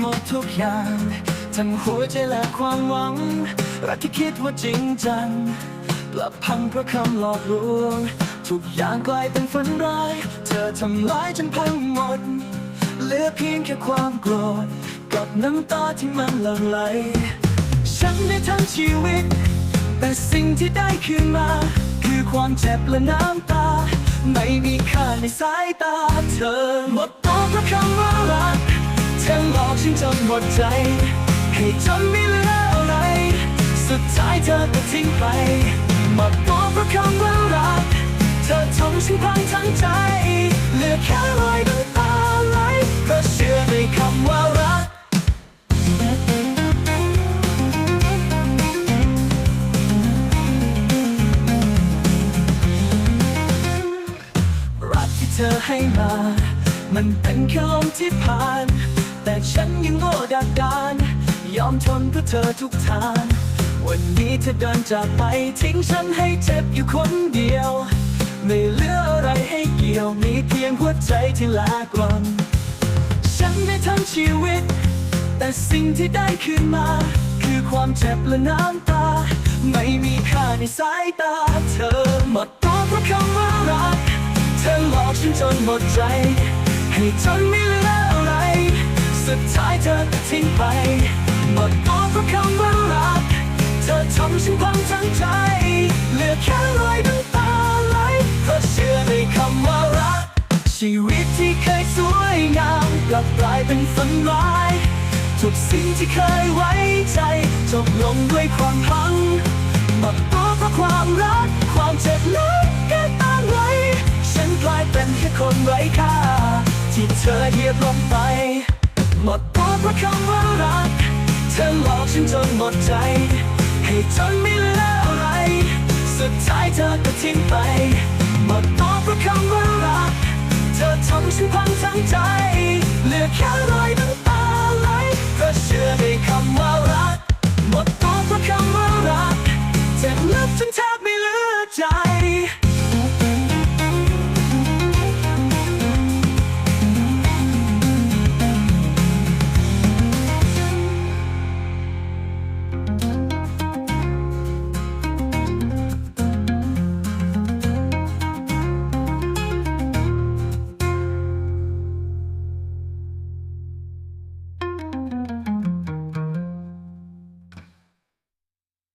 หมดทุกอย่าง ทั้งหัวใจและความหวัง รักที่คิดว่าจริงจังกลับพังเพราะคำหลอกลวง ทุกอย่างกลายเป็นฝันร้าย เธอทำร้ายจนพังหมด เหลือเพียงแค่ความโกรธ กับน้ำตาที่มันหลั่งไหล ฉันได้ทั้งชีวิต แต่สิ่งที่ได้คืนมา คือความเจ็บและน้ำตา ไม่มีค่าในสายตาเธอหมดตัวเพราะคำว่ารักเธอหลอก ฉันจนหมดใจ ให้จนไม่เหลืออะไร สุดท้ายเธอก็ทิ้งไปหมดตัวเพราะคำว่ารัก เธอทำฉันพังทั้งใจ เหลือแค่รอยน้ำตาไหลเพราะเชื่อในคำว่ารักรักที่เธอให้มา มันเป็นแค่ลมที่ผ่าน แต่ฉันยังโง่ดักดาน ยอมทนเพื่อเธอทุกทาง วันนี้เธอเดินจากไปทิ้งฉันให้เจ็บอยู่คนเดียว ไม่เหลืออะไรให้เกี่ยว มีเพียงหัวใจที่ลากลอนฉันได้ทั้งชีวิต แต่สิ่งที่ได้คืนมา คือความเจ็บและน้ำตา ไม่มีค่าในสายตาเธอหมดตัวเพราะคำว่ารัก เธอหลอกฉันจนหมดใจ ให้จนไม่เหลือ สุดท้ายเธอก็ทิ้งไปหมดตัวเพราะคำว่ารัก เธอทำฉันพังทั้งใจ เหลือแค่รอยน้ำตาไหลเพราะเชื่อในคำว่ารัก ชีวิตที่เคยสวยงามกลับกลายเป็นฝันร้ายทุกสิ่งที่เคยไว้ใจจบลงด้วยความพังหมดตัวเพราะความรัก ความเจ็บนั้นก็ตามไว้ฉันกลายเป็นแค่คนไร้ค่าที่เธอเหยียบลงไป หมดตัวเพราะคำว่ารัก เธอหลอกฉันจนหมดใจ ให้จนไม่เหลืออะไร สุดท้ายเธอก็ทิ้งไป หมดตัวเพราะคำว่ารัก เธอทำฉันพังทั้งใจ